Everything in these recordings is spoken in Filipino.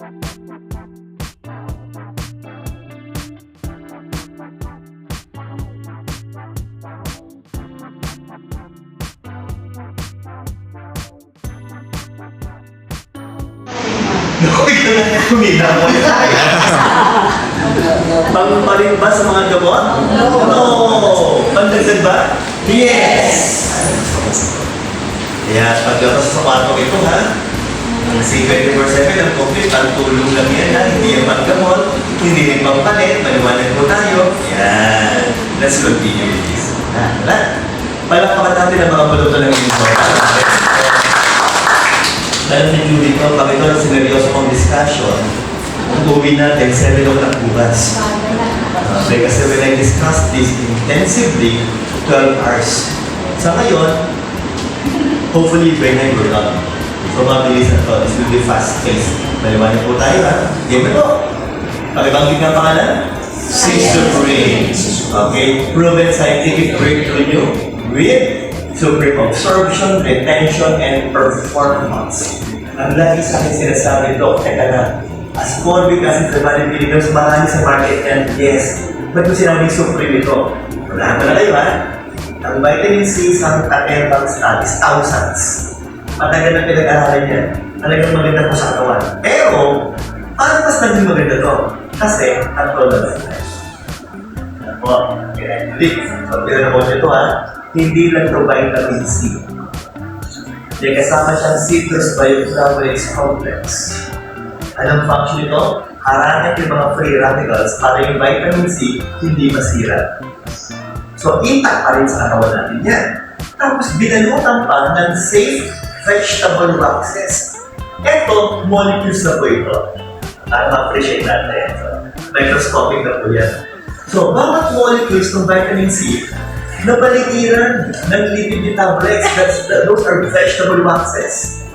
Naku, ikaw na kumina mo. Pangpalit ba sa mga gamot? No! Pandagdag ba? Yes! Kaya paglabas sa kwarto ito ha, kasi 24-7 ang complete, ang tulong lang yan ha, hindi yung panggamot, hindi rin pampalit, maliwanag po tayo. Yan. Let's continue with this. Ha, wala. Palakpakan natin ang mga baluto ng important. Dahil medyo dito, pag ito ang sineryoso kong discussion, ang uwi natin, 7 o'clock bukas. Okay, kasi when I discussed this intensively, 12 hours. Sa ngayon, hopefully by 9 we're. So mabilis na to. This will be fast-paced. Maliwanag po tayo ha. Game na to. Pakibanggit ng pangalan? Brain. Okay, proven scientific breakthrough with supreme absorption, retention, and performance. Ang lagi sa akin sinasabi ito, teka na, as convict as the body believers, marami sa market and yes, ba't mo sinabing supreme ito? Wala na kayo ha? Ang vitamin C sa Takebang studies, thousands. Matagal na pinag-aralan yan. Talagang maganda po sa katawan. Pero, paano mas naging maganda to? Kasi, tatlo na lang tayo. Ako, kinahintalik. Pag pinag mo ito ha, hindi lang ito vitamin C. May kasama siyang citrus bioflavonoids complex. Anong function ito? Harangan yung mga free radicals para yung vitamin C hindi masira. So, intact pa rin sa katawan natin yan. Tapos, binalutan pa ng safe vegetable waxes. Ito, molecules na po ito. Para ma-appreciate natin. So, microscopic na po yan. So, bawat molecules ng vitamin C, nabalikiran ng lipid tablets. That's, those are vegetable waxes.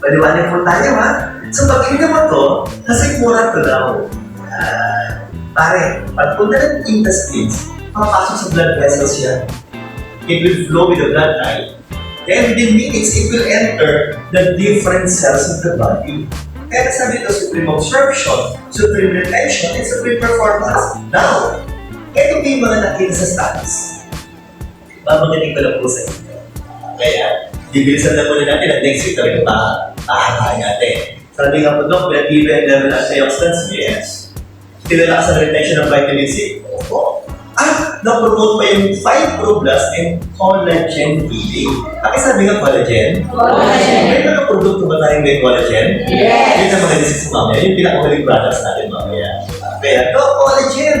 Paliwanag po tayo, ha? So, pag mo to, kasi mura to daw. Ah, pare, pag punta ng intestines, papasok sa blood vessels yan. It will flow with the blood line. Then within minutes, it will enter the different cells of the body. Kaya sabi ito, supreme absorption, supreme retention, and supreme performance. Now, ito po yung mga nakita sa studies. Babagating ko lang po sa inyo. Kaya, bibilisan na muna natin at next week talaga pa ahakain natin. Sabi nga po, Dok, pinag-even level ng antioxidants? Yes. Tinalakas ang retention ng vitamin C? At na-promote pa yung 5 Plus and collagen healing. Ang sabi nga collagen? Collagen. May mga produkto ba tayong may collagen? Yes. Yun ang mga disease mamaya. Yung pinakamaling products natin mamaya. Kaya, no, collagen.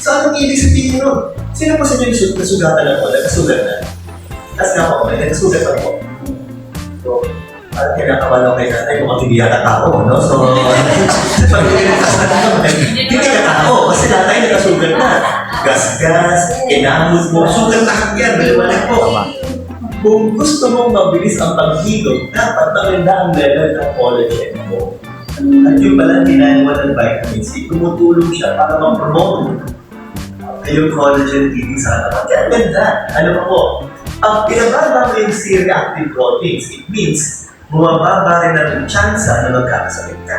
So, anong ibig sabihin nun? Sino po sa inyo nasugatan na po? Nagkasugat na? Tapos nga po, may nagkasugat na po. So, parang kinakabahan ako kay nanay kung hindi yata tao, no? So, pag pinagkas na tayo, hindi ka tao. Kasi nanay nakasugat na. Gas-gas, inamot mo, sugat lahat yan. Maliwanag po. Kung gusto mong mabilis ang paghilot, dapat maganda ang level ng collagen mo. At yung pala ginagawa ng vitamin C, tumutulong siya para ma-promote yung collagen healing sa katawan. Kaya ganda. Ano pa po? Ang pinababa mo yung C-reactive proteins, it means bumababa rin ang tsansa na magkakasakit ka.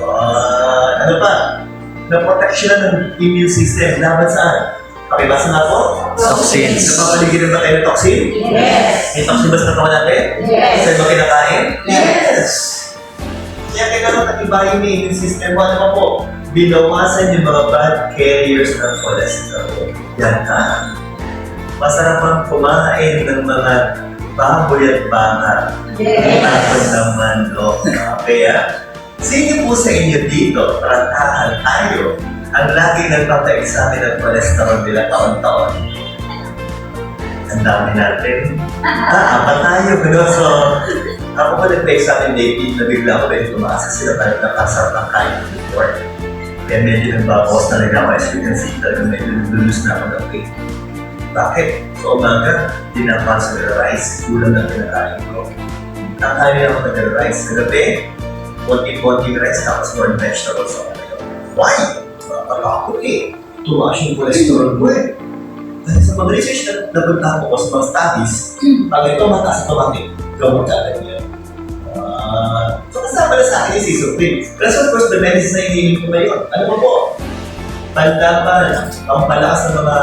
Ah, ano pa? Na-protection ng immune system laban saan? Pakibasa nga po? Toxins. Napapaligiran ba kayo ng toxin? Yes. May toxin ba sa katawan natin? Yes. Saan ba kinakain? Yes. Kaya kailangan nag-ibahin yung immune system. Ano pa po? Binawasan yung mga bad carriers ng cholesterol. Yan ha. Masarap ang kumain ng mga baboy at baka. Yes. Tapos naman, no? Kaya, sino po sa inyo dito, tratahan tayo, ang laging nagpapa-examine ng cholesterol nila taon-taon? Ang dami natin. Ah, apat tayo. No? So, ako pa nagpa-examine lately, nabigla ako rin tumaas kasi na parang napasarap ng kain before. Kaya medyo nagbabawas na rin ako as you can see, talagang medyo lulus na ako ng weight. Bakit? Sa umaga, tinapal sa rice, kulang na pinakain ko. Nakain ako ng rice. Sa gabi, konti-konti rice tapos more vegetables ako. Why? Pag ako eh, tumaas yung cholesterol eh. ko eh. Dahil sa pag-research na nabunta ko sa mga studies, pag ito mataas automatic, gamot ka agad yun. Uh, so kasama na sa akin yung season 3. Plus of course, the medicine na hinihiling ko ngayon. Ano ba po? Panlaban, ang palakas ng mga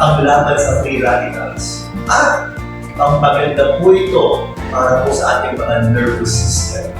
ang laban sa free radicals. At ang maganda po ito para po sa ating mga nervous system.